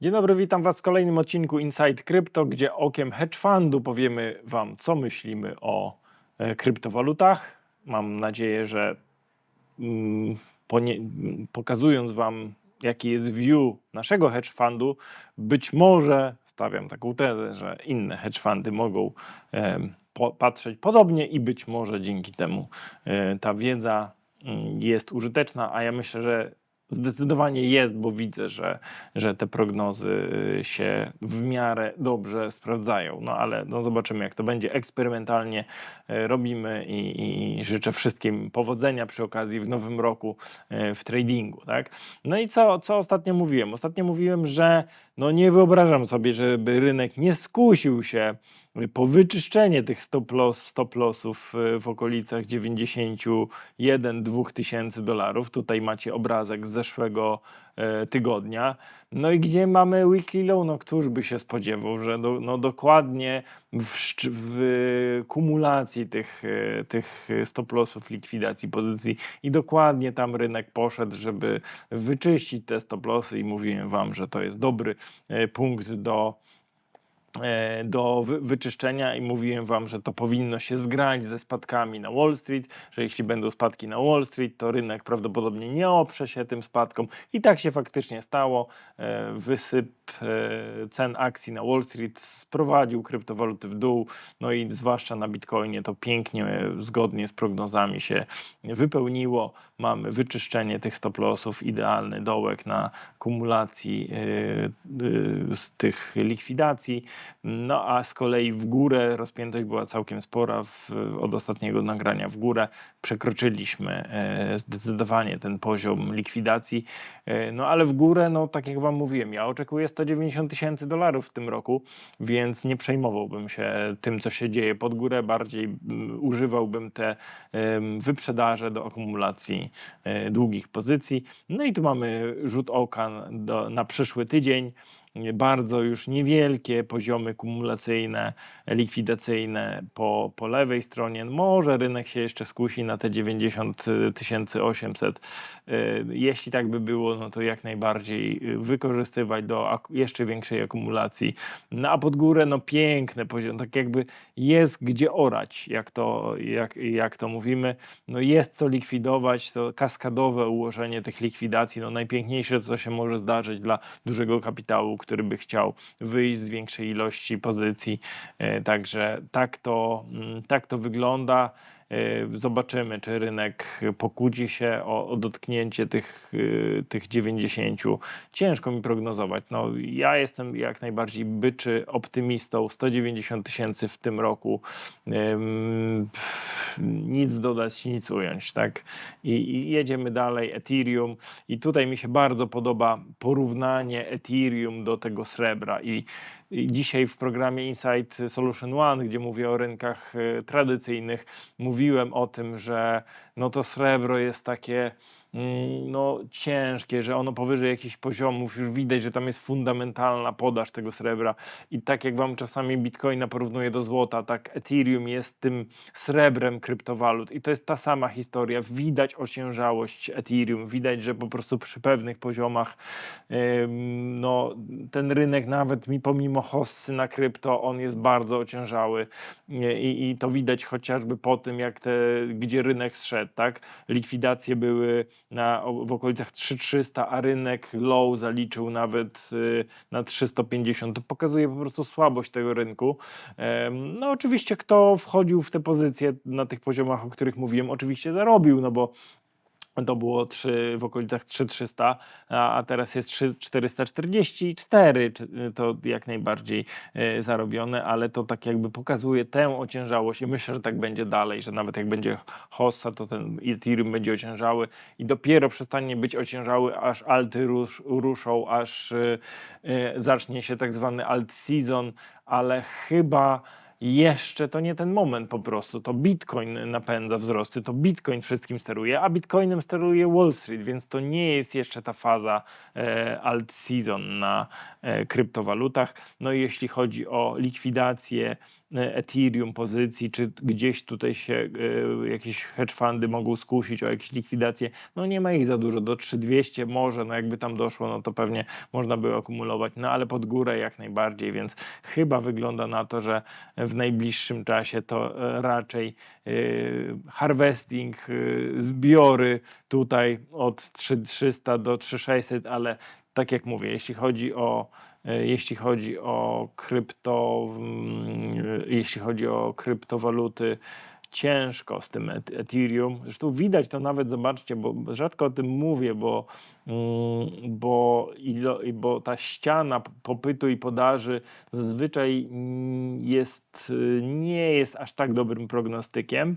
Dzień dobry, witam Was w kolejnym odcinku Inside Crypto, gdzie okiem hedge fundu powiemy Wam, co myślimy o e, kryptowalutach. Mam nadzieję, że mm, pokazując Wam, jaki jest view naszego hedge fundu, być może stawiam taką tezę, że inne hedge fundy mogą po, patrzeć podobnie i być może dzięki temu e, ta wiedza mm, jest użyteczna, a ja myślę, że zdecydowanie jest, bo widzę, że, że te prognozy y, się w miarę dobrze sprawdzają. No ale no zobaczymy, jak to będzie. Eksperymentalnie e, robimy i, i życzę wszystkim powodzenia przy okazji w nowym roku e, w tradingu. Tak? No i co, co ostatnio mówiłem? Ostatnio mówiłem, że no nie wyobrażam sobie, żeby rynek nie skusił się po wyczyszczenie tych stop, loss, stop lossów y, w okolicach 91-2 tysięcy dolarów. Tutaj macie obrazek z zeszłego e, tygodnia. No i gdzie mamy weekly low? No któż by się spodziewał, że do, no dokładnie w, w kumulacji tych, e, tych stop lossów, likwidacji pozycji i dokładnie tam rynek poszedł, żeby wyczyścić te stop lossy i mówiłem wam, że to jest dobry e, punkt do do wy, wyczyszczenia i mówiłem wam, że to powinno się zgrać ze spadkami na Wall Street, że jeśli będą spadki na Wall Street, to rynek prawdopodobnie nie oprze się tym spadkom i tak się faktycznie stało. E, Wysyp e, cen akcji na Wall Street sprowadził kryptowaluty w dół, no i zwłaszcza na Bitcoinie to pięknie, e, zgodnie z prognozami się wypełniło. Mamy wyczyszczenie tych stop lossów, idealny dołek na kumulacji e, e, z tych likwidacji. No a z kolei w górę rozpiętość była całkiem spora w, od ostatniego nagrania w górę. Przekroczyliśmy e, zdecydowanie ten poziom likwidacji. E, no ale w górę, no tak jak wam mówiłem, ja oczekuję 190 tysięcy dolarów w tym roku, więc nie przejmowałbym się tym, co się dzieje pod górę. Bardziej używałbym te wyprzedaże do akumulacji e, długich pozycji. No i tu mamy rzut oka do, na przyszły tydzień bardzo już niewielkie poziomy kumulacyjne, likwidacyjne po, po lewej stronie. Może rynek się jeszcze skusi na te 90 800. Jeśli tak by było, no to jak najbardziej y, wykorzystywać do jeszcze większej akumulacji. No a pod górę, no piękny poziom, tak jakby jest gdzie orać, jak to, jak, jak to mówimy. No jest co likwidować, to kaskadowe ułożenie tych likwidacji, no najpiękniejsze, co się może zdarzyć dla dużego kapitału, który by chciał wyjść z większej ilości pozycji. E, Także tak to, mm, tak to wygląda. E, Zobaczymy, czy rynek pokłóci się o, o dotknięcie tych, y, tych 90. Ciężko mi prognozować. No, ja jestem jak najbardziej byczy optymistą. 190 tysięcy w tym roku. Nic dodać, nic ująć. Tak? I, I jedziemy dalej. Ethereum. I tutaj mi się bardzo podoba porównanie Ethereum do tego srebra. I, i dzisiaj w programie Insight Solution One, gdzie mówię o rynkach e, tradycyjnych, mówiłem o tym, że no to srebro jest takie no, ciężkie, że ono powyżej jakichś poziomów już widać, że tam jest fundamentalna podaż tego srebra. I tak jak wam czasami Bitcoina porównuje do złota, tak Ethereum jest tym srebrem kryptowalut. I to jest ta sama historia. Widać ociężałość Ethereum, widać, że po prostu przy pewnych poziomach ym, no, ten rynek nawet mi pomimo hossy na krypto, on jest bardzo ociężały i, i to widać chociażby po tym, jak te, gdzie rynek zszedł, tak? Likwidacje były na, w okolicach 3300, a rynek low zaliczył nawet y, na 350. To pokazuje po prostu słabość tego rynku. No oczywiście kto wchodził w te pozycje na tych poziomach, o których mówiłem, oczywiście zarobił, no bo to było 3, w okolicach 3300, a, a teraz jest 3, 444, czy- to jak najbardziej e, zarobione, ale to tak jakby pokazuje tę ociężałość i myślę, że tak będzie dalej, że nawet jak będzie hossa, to ten Ethereum będzie ociężały i dopiero przestanie być ociężały, aż alty rusz, ruszą, aż e, zacznie się tak zwany alt season, ale chyba jeszcze to nie ten moment po prostu. To Bitcoin napędza wzrosty, to Bitcoin wszystkim steruje, a Bitcoinem steruje Wall Street, więc to nie jest jeszcze ta faza e, alt season na e, kryptowalutach. No i jeśli chodzi o likwidację Ethereum pozycji, czy gdzieś tutaj się e, jakieś hedge fundy mogą skusić o jakieś likwidacje. No nie ma ich za dużo, do 3200 może, no jakby tam doszło, no to pewnie można by akumulować, no ale pod górę jak najbardziej, więc chyba wygląda na to, że w najbliższym czasie to e, raczej e, harvesting, e, zbiory tutaj od 3300 do 3600, ale tak jak mówię, jeśli chodzi o e, jeśli chodzi o krypto, mm, jeśli chodzi o kryptowaluty, ciężko z tym Et- Ethereum. Zresztą widać to nawet, zobaczcie, bo rzadko o tym mówię, bo, mm, bo, ilo, bo ta ściana popytu i podaży zazwyczaj mm, jest, y, nie jest aż tak dobrym prognostykiem,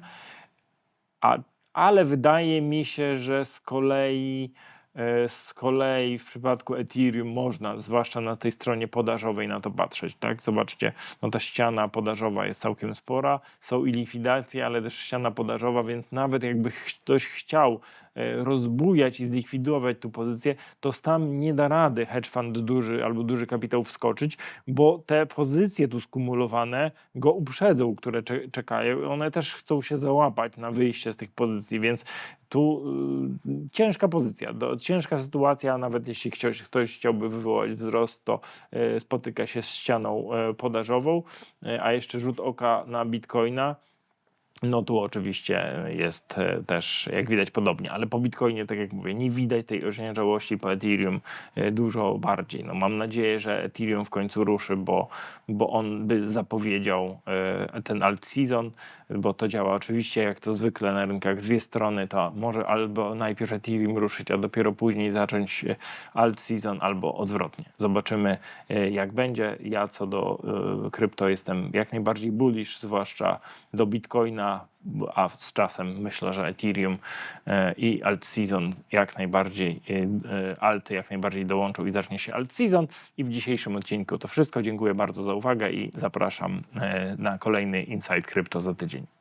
a, ale wydaje mi się, że z kolei e, z kolei w przypadku Ethereum można, zwłaszcza na tej stronie podażowej, na to patrzeć. Tak? Zobaczcie, no ta ściana podażowa jest całkiem spora, są i likwidacje, ale też ściana podażowa, więc nawet jakby ktoś chciał e, rozbujać i zlikwidować tu pozycję, to tam nie da rady hedge fund duży albo duży kapitał wskoczyć, bo te pozycje tu skumulowane go uprzedzą, które cze- czekają. One też chcą się załapać na wyjście z tych pozycji, więc tu y, ciężka pozycja, do, ciężka sytuacja, nawet jeśli ktoś, ktoś chciałby wywołać wzrost, to y, spotyka się z ścianą y, podażową, y, a jeszcze rzut oka na Bitcoina. No tu oczywiście jest e, też, jak widać, podobnie, ale po Bitcoinie, tak jak mówię, nie widać tej osiążałości po Ethereum e, dużo bardziej. No, mam nadzieję, że Ethereum w końcu ruszy, bo, bo on by zapowiedział e, ten alt season, bo to działa oczywiście jak to zwykle na rynkach dwie strony, to może albo najpierw Ethereum ruszyć, a dopiero później zacząć alt season, albo odwrotnie. Zobaczymy jak będzie. Ja co do krypto jestem jak najbardziej bullish, zwłaszcza do Bitcoina, a z czasem myślę, że Ethereum e, i alt season jak najbardziej, e, e, alty jak najbardziej dołączą i zacznie się alt season. I w dzisiejszym odcinku to wszystko. Dziękuję bardzo za uwagę i zapraszam na kolejny Insight Crypto za tydzień.